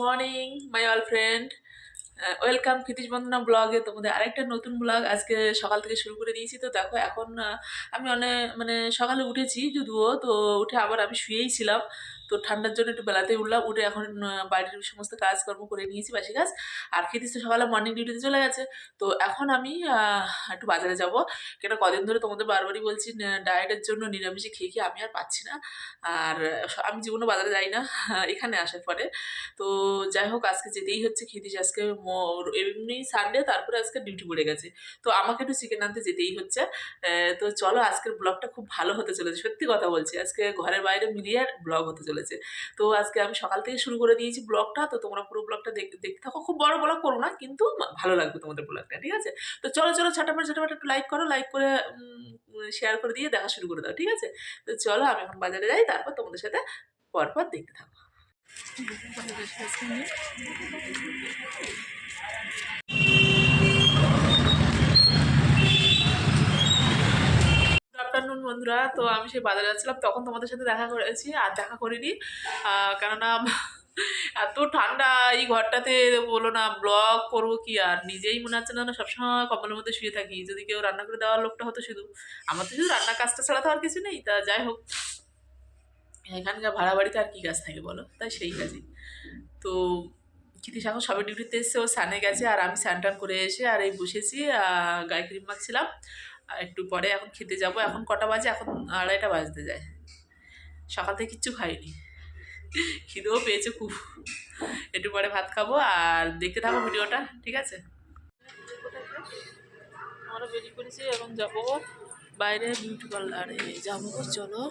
Morning my all friend welcome Kshitish Bandana ব্লগে তোমাদের আরেকটা নতুন ব্লগ আজকে সকাল থেকে শুরু করে দিয়েছি। তো দেখো, এখন আমি অনেক মানে সকালে উঠেছি যদিও, তো উঠে আবার আমি শুয়েই ছিলাম। তো ঠান্ডার জন্য একটু বেলাতেই উঠলাম, উঠে এখন বাড়ির সমস্ত কাজকর্ম করে নিয়েছি, বাসি কাজ। আর ক্ষিতিশ তো সকালে মর্নিং ডিউটিতে চলে গেছে। তো এখন আমি একটু বাজারে যাব। কেন কদিন ধরে তোমাদের বারবারই বলছি ডায়েটের জন্য নিরামিষে খেয়ে খেয়ে আমি আর পাচ্ছি না। আর আমি জীবনে বাজারে যাই না, এখানে আসার পরে। তো যাই হোক, আজকে যেতেই হচ্ছে খেতিস আজকে এমনি সানডে তারপরে আজকে ডিউটি পড়ে গেছে। তো আমাকে একটু চিকেন আনতে যেতেই হচ্ছে। তো চলো, আজকের ব্লগটা খুব ভালো হতে চলেছে। সত্যি কথা বলছি, আজকে ঘরের বাইরে মিলিয়ে ব্লগ হতে চলেছে। তো আজকে আমি সকাল থেকে শুরু করে দিয়েছি ব্লগটা, তো তোমরা পুরো ব্লগটা দেখতে থাকো। খুব বড় ব্লগ করো না, কিন্তু ভালো লাগবে তোমাদের ব্লগটা, ঠিক আছে? তো চলো চলো, ঝটাপট ঝটাপট একটু লাইক করো লাইক করে শেয়ার করে দিয়ে দেখা শুরু করে দাও, ঠিক আছে? তো চলো, আমি এখন বাজারে যাই, তারপর তোমাদের সাথে পরপর দেখতে থাকো গুড আফটারনুন বন্ধুরা। তো আমি সেই বাজারে যাচ্ছিলাম, তখন তোমাদের সাথে দেখা করেছি আর দেখা করিনি। কেননা এত ঠান্ডা এই ঘরটাতে বলো না ব্লগ করব কি আর? নিজেই মনে হচ্ছে না না সবসময় কম্বলের মধ্যে শুয়ে থাকি। যদি কেউ রান্না করে দেওয়ার লোকটা হতো শুধু। আমার তো শুধু রান্নার কাজটা ছাড়া তো আর কিছু নেই। তা যাই হোক, এখানকার ভাড়া বাড়িতে আর কি কাজ থাকে বলো? তাই সেই কাজই। তো কৃতিশ এখন সবে ডিউটিতে এসছে, ও স্যানে গেছে আর আমি স্নান টান করে এসে আর এই বসেছি গায়ে ক্রিম মাখছিলাম। আর একটু পরে এখন খেতে যাব। এখন কটা বাজে? এখন আড়াইটা বাজতে যায়। সকাল থেকে কিচ্ছু খাইনি। খিদেও পেয়েছে খুব। একটু পরে ভাত খাব আর দেখতে থাকো ভিডিওটা ঠিক আছে? আমরা বেরিয়ে পড়েছি এখন যাব বাইরে বিউটি পার্লারে। যাব চলো।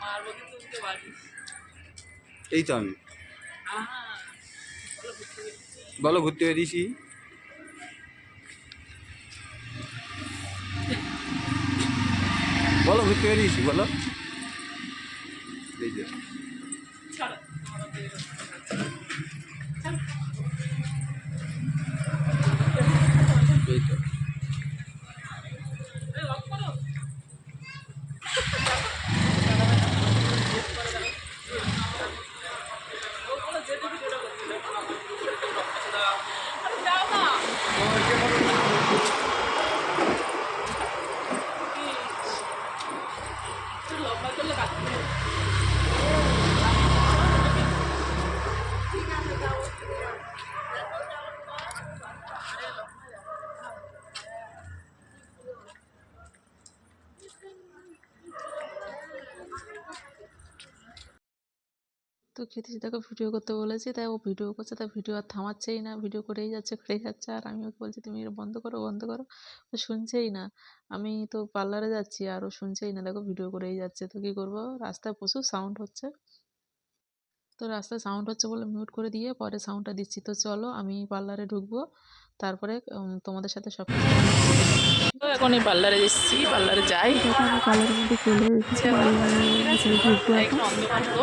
মারবো কিন্তু পারি এই তো আমি। বলো ঘুরতে বেরিয়েছি। ঘুরতে বলো। তো খেতে তাকে ভিডিও করতে বলেছি, তাই ও ভিডিও করছে তাই ভিডিও আর থামাচ্ছেই না ভিডিও করেই যাচ্ছে করেই যাচ্ছে। আর আমি ওকে বলছি, তুমি এটা বন্ধ করো বন্ধ করো। ও শুনছেই না। আমি তো পার্লারে যাচ্ছি আর ও শুনছেই না, দেখো ভিডিও করেই যাচ্ছে। তো কী করব? রাস্তায় প্রচুর সাউন্ড হচ্ছে। তো রাস্তায় সাউন্ড হচ্ছে বলে মিউট করে দিয়ে পরে সাউন্ডটা দিচ্ছি। তো চলো আমি পার্লারে ঢুকবো তারপরে তোমাদের সাথে সব তো এখন এই পার্লারে এসেছি পার্লারে যাই। পার্লারের মধ্যে চলে এসেছি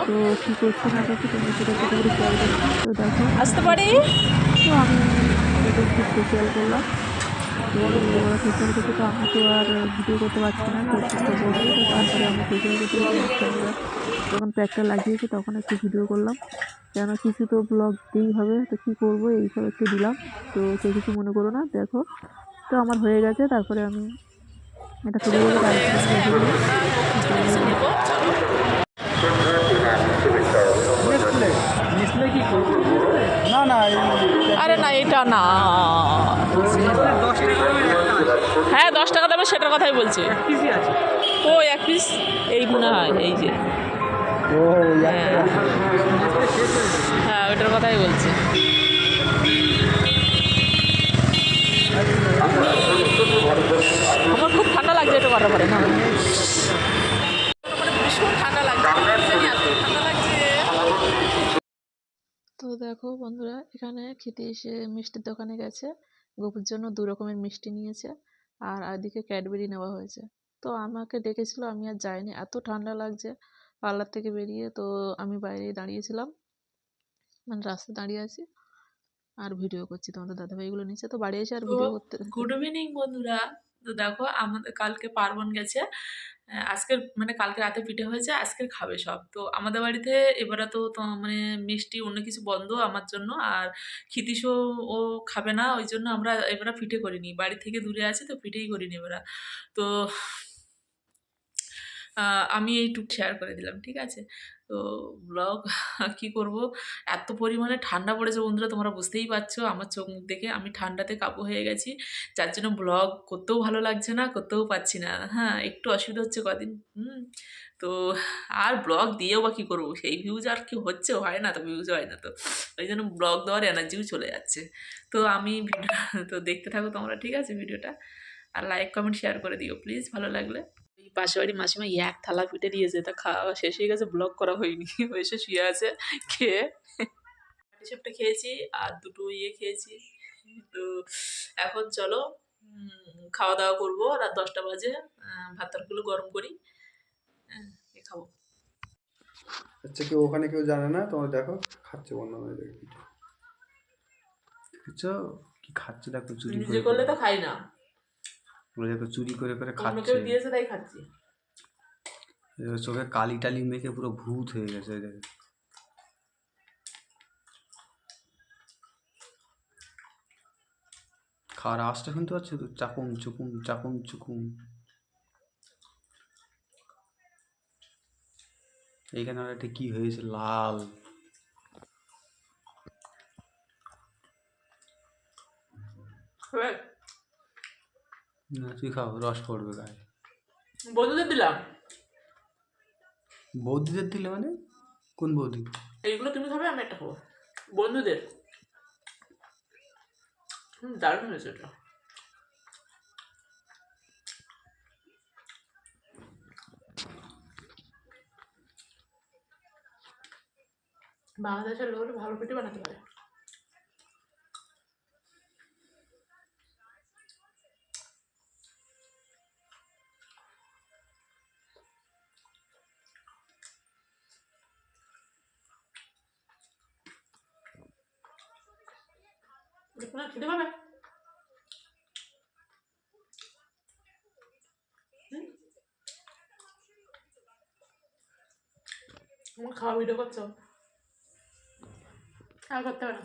তো। কী করছি না করছি তোমরা সেটা ছোটো করে তো দেখো আসতে পারি? তো আমি এটা একটু ফেসিয়াল করলাম। তো ফেসিয়াল তো আমি তো আর ভিডিও করতে পারছি না তো বসে তো তারপরে আমি ফেসিয়াল করতে যখন প্যাকটা লাগিয়েছি তখন একটু ভিডিও করলাম কেন কিছু তো ব্লগ দিতেই হবে তো কী করব। এইসব একটু দিলাম তো কেউ কিছু মনে করো না দেখো তো আমার হয়ে গেছে তারপরে আমি এটা তুলে বলে না না আরে না এটা না। হ্যাঁ দশ টাকা দেবে সেটার কথাই বলছি। ও এক পিস এই মনে হয় এই যে। হ্যাঁ। হ্যাঁ ওইটার কথাই বলছি। আমার খুব ঠান্ডা লাগছে এটা করার পরে না ভীষণ ঠান্ডা লাগছে জানি এত ঠান্ডা লাগছে তো দেখো বন্ধুরা এখানে খেতে এসে মিষ্টির দোকানে গেছে। গপুর জন্য দু রকমের মিষ্টি নিয়েছে আর এদিকে ক্যাডবেরি নেওয়া হয়েছে। তো আমাকে ডেকেছিল আমি আর যাইনি। এত ঠান্ডা লাগছে পার্লার থেকে বেরিয়ে তো আমি বাইরে দাঁড়িয়েছিলাম। মানে রাস্তায় দাঁড়িয়ে আছি আর ভিডিও করছি তোমাদের দাদাভাইগুলো নিচে তো বাড়ি এসে আর ভিডিও করতে গুড ইভিনিং বন্ধুরা। তো দেখো আমাদের কালকে পার্বণ গেছে। আজকের মানে কালকে রাতে পিঠে হয়েছে, আজকের খাবে সব। তো আমাদের বাড়িতে এবারে তো মানে মিষ্টি অন্য কিছু বন্ধ আমার জন্য, আর খিতিশও ও খাবে না, ওই জন্য আমরা এবারে পিঠে করিনি। বাড়ি থেকে দূরে আছে, তো পিঠেই করিনি এবারে তো আমি এইটুকু শেয়ার করে দিলাম, ঠিক আছে? তো ব্লগ কি করব? এত পরিমাণে ঠান্ডা পড়েছে বন্ধুরা, তোমরা বুঝতেই পারছ। আমার চোখ মুখ দেখে আমি ঠান্ডাতে কাবু হয়ে গেছি। যার জন্য ব্লগ করতেও ভালো লাগছে না, করতেও পারছি না। হ্যাঁ একটু অসুবিধা হচ্ছে কদিন, হুম? তো আর ব্লগ দিয়েও বা কী করব? সেই ভিউজ আর কি হচ্ছে, হয় না তো ভিউজ হয় না তো। ওই জন্য ব্লগ দেওয়ার এনার্জিও চলে যাচ্ছে। তো আমি ভিডিও, তো দেখতে থাকো তোমরা, ঠিক আছে, ভিডিওটা। আর লাইক কমেন্ট শেয়ার করে দিও প্লিজ ভালো লাগলে। এই পাশে বাড়ি মাসিমা এক থালা পিঠে দিয়েছে তা খাওয়া শেষ হয়ে গেছে ব্লক করা হয়নি। এসে শুয়ে আছে খেয়ে। সবটা খেয়েছি আর দুটো ইয়ে খেয়েছি। তো এখন চলো খাওয়া দাওয়া করব। রাত দশটা বাজে ভাত তরকারিগুলো গরম করি হ্যাঁ, এ খাব। আচ্ছা কেউ ওখানে কেউ জানে না? তোমার দেখো খাচ্ছে বন্ধ হয়ে দেখে দেখছ কি খাচ্ছে দেখো চুরি নিজে করলে তো খাই না। ওরা দেখো চুরি করে করে খাচ্ছে। দিয়েছে তাই খাচ্ছি। চোখে কালি টালি মেখে পুরো ভূত হয়ে গেছে দেখো। খাওয়ার আওয়াজটা শুনতে পাচ্ছ? তো চাকুম চুকুম চাকুম চুকুম। এইখানে আর একটা কি হয়েছে? লাল। এবার না তুই খাও রস পড়বে গায়ে। বন্ধুদের দিলাম। বৌদিদের দিলে মানে? কোন বৌদি? এইগুলো তুমি খাবে আমি একটা খাব। বন্ধুদের। দারুণ হয়েছে এটা। বাংলাদেশের লোক ভালো পিঠে বানাতে পারে। না খেতে পাবে? খাওয়া ভিডিও করছ? আর করতে পারো